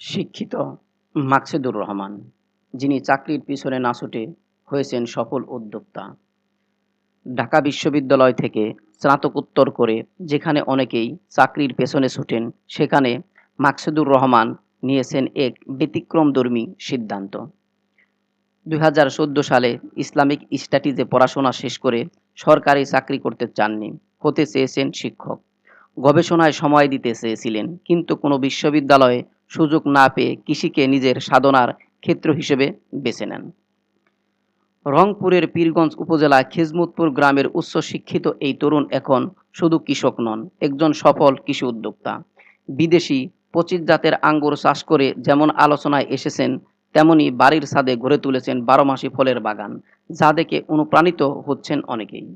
শিক্ষিত মাকসেদুর রহমান, যিনি চাকরির পিছনে না ছুটে হয়েছেন সফল উদ্যোক্তা। ঢাকা বিশ্ববিদ্যালয় থেকে স্নাতকোত্তর করে যেখানে অনেকেই চাকরির পেছনে ছুটেন, সেখানে মাকসুদুর রহমান নিয়েছেন এক ব্যতিক্রমধর্মী সিদ্ধান্ত। দুই হাজার চোদ্দ সালে ইসলামিক স্টাডিজে পড়াশোনা শেষ করে সরকারি চাকরি করতে চাননি, হতে চেয়েছেন শিক্ষক। গবেষণায় সময় দিতে চেয়েছিলেন, কিন্তু কোনো বিশ্ববিদ্যালয়ে সুযোগ না পেয়ে কৃষিকে নিজের সাধনার ক্ষেত্র হিসেবে বেছে নেন। রংপুরের পীরগঞ্জ উপজেলার খেজমুতপুর গ্রামের উচ্চ শিক্ষিত এই তরুণ এখন শুধু কৃষক নন, একজন সফল কৃষি উদ্যোক্তা। বিদেশি পঁচিশ জাতের আঙ্গুর চাষ করে যেমন আলোচনায় এসেছেন, তেমনি বাড়ির ছাদে গড়ে তুলেছেন বারো মাসি ফলের বাগান, যা দেখে অনুপ্রাণিত হচ্ছেন অনেকেই।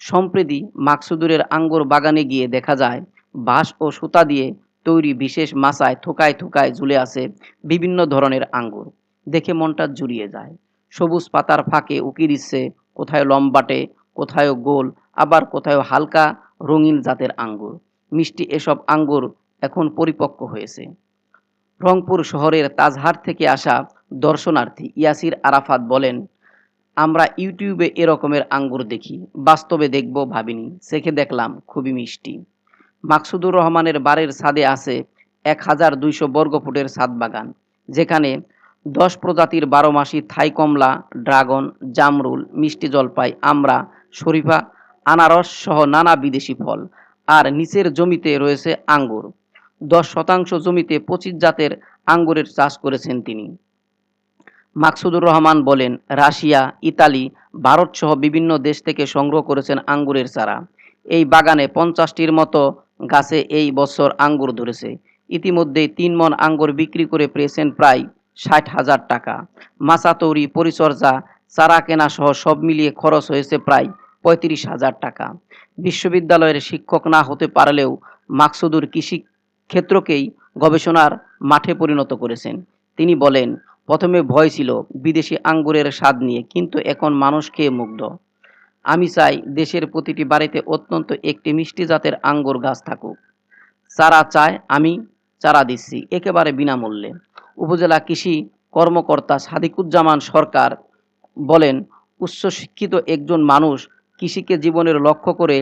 সম্প্রতি মাকসুদুরের আঙ্গুর বাগানে গিয়ে দেখা যায়, বাঁশ ও সুতা দিয়ে তৈরি বিশেষ মাচায় থোকায় থোকায় ঝুলে আছে বিভিন্ন ধরনের আঙ্গুর। দেখে মনটা জুড়িয়ে যায়। সবুজ পাতার ফাঁকে উকি দিচ্ছে কোথায় লম্বাটে, কোথায় গোল, আবার কোথায় হালকা রঙিন জাতের আঙ্গুর। মিষ্টি এসব আঙ্গুর এখন পরিপক্ক হয়েছে। রংপুর শহরের তাজহাট থেকে আসা দর্শনার্থী ইয়াসির আরাফাত বলেন, আমরা ইউটিউবে এরকমের আঙ্গুর দেখি, বাস্তবে দেখব ভাবিনি। সেখে দেখলাম খুবই মিষ্টি। মাকসুদুর রহমানের বাড়ির ছাদে আছে এক হাজার দুইশো বর্গফুটের ছাদ বাগান, যেখানে দশ প্রজাতির বারো মাসি থাই কমলা, ড্রাগন, জামরুল, মিষ্টি জলপাই, আমড়া, শরীফা, আনারস সহ নানা বিদেশি ফল, আর নিচের জমিতে রয়েছে আঙ্গুর। দশ শতাংশ জমিতে পঁচিশ জাতের আঙ্গুরের চাষ করেছেন তিনি। মাকসুদুর রহমান বলেন, রাশিয়া, ইতালি, ভারত সহ বিভিন্ন দেশ থেকে সংগ্রহ করেছেন আঙ্গুরের চারা। এই বাগানে পঞ্চাশটির মতো গাছে এই বছর আঙ্গুর ধরেছে। ইতিমধ্যে তিন মন আঙ্গুর বিক্রি করে পেয়েছেন প্রায় ষাট হাজার টাকা। মাচা তৈরি পরিচর্যা, চারা কেনা সহ সব মিলিয়ে খরচ হয়েছে প্রায় পঁয়ত্রিশ হাজার টাকা। বিশ্ববিদ্যালয়ের শিক্ষক না হতে পারলেও মাকসুদুর কৃষি ক্ষেত্রকেই গবেষণার মাঠে পরিণত করেছেন। তিনি বলেন, প্রথমে ভয় ছিল বিদেশি আঙ্গুরের স্বাদ নিয়ে, কিন্তু এখন মানুষ খেয়ে মুগ্ধ। আমি চাই দেশের প্রতিটি বাড়িতে অত্যন্ত একটি মিষ্টি জাতের আঙ্গুর গাছ থাকুক। চারা চায়, আমি চারা দিচ্ছি, একেবারে বিনামূল্যে। উপজেলা কৃষি কর্মকর্তা সাদিকুজ্জামান সরকার বলেন, উচ্চশিক্ষিত একজন মানুষ কৃষিকে জীবনের লক্ষ্য করে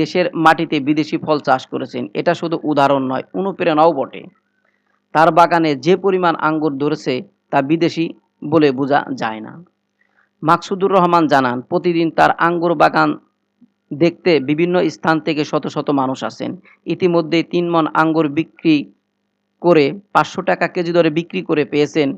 দেশের মাটিতে বিদেশি ফল চাষ করেছেন। এটা শুধু উদাহরণ নয়, অনুপ্রেরণাও বটে। তার বাগানে যে পরিমাণ আঙ্গুর ধরেছে, তা বিদেশি বলে বোঝা যায় না। মাকসুদুর রহমান জানান, প্রতিদিন তার আঙ্গুর বাগান দেখতে বিভিন্ন স্থান থেকে শত শত মানুষ আসেন। ইতিমধ্যে তিন মন আঙ্গুর বিক্রি করে পাঁচশো টাকা কেজি দরে বিক্রি করে পেয়েছেন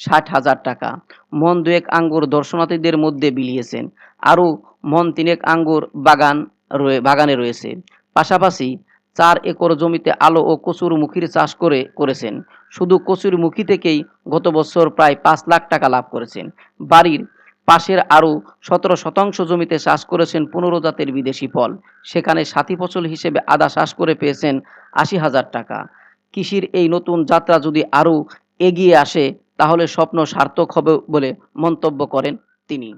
ষাট হাজার টাকা। মন দুয়েক আঙ্গুর দর্শনার্থীদের মধ্যে বিলিয়েছেন। আরও মন তিনেক আঙ্গুর বাগান রয়ে, বাগানে রয়েছে। পাশাপাশি চার একর জমিতে আলো ও কচুর কচুরমুখীর চাষ করে, করেছেন। শুধু কচুর কচুরমুখী থেকেই গত বছর প্রায় পাঁচ লাখ টাকা লাভ করেছেন। বাড়ির পাশের আরও সতেরো শতাংশ জমিতে চাষ করেছেন পনেরো জাতের বিদেশি ফল। সেখানে সাথী ফসল হিসেবে আদা চাষ করে পেয়েছেন আশি হাজার টাকা। কৃষির এই নতুন যাত্রা যদি আরও এগিয়ে আসে, তাহলে স্বপ্ন সার্থক হবে বলে মন্তব্য করেন তিনি।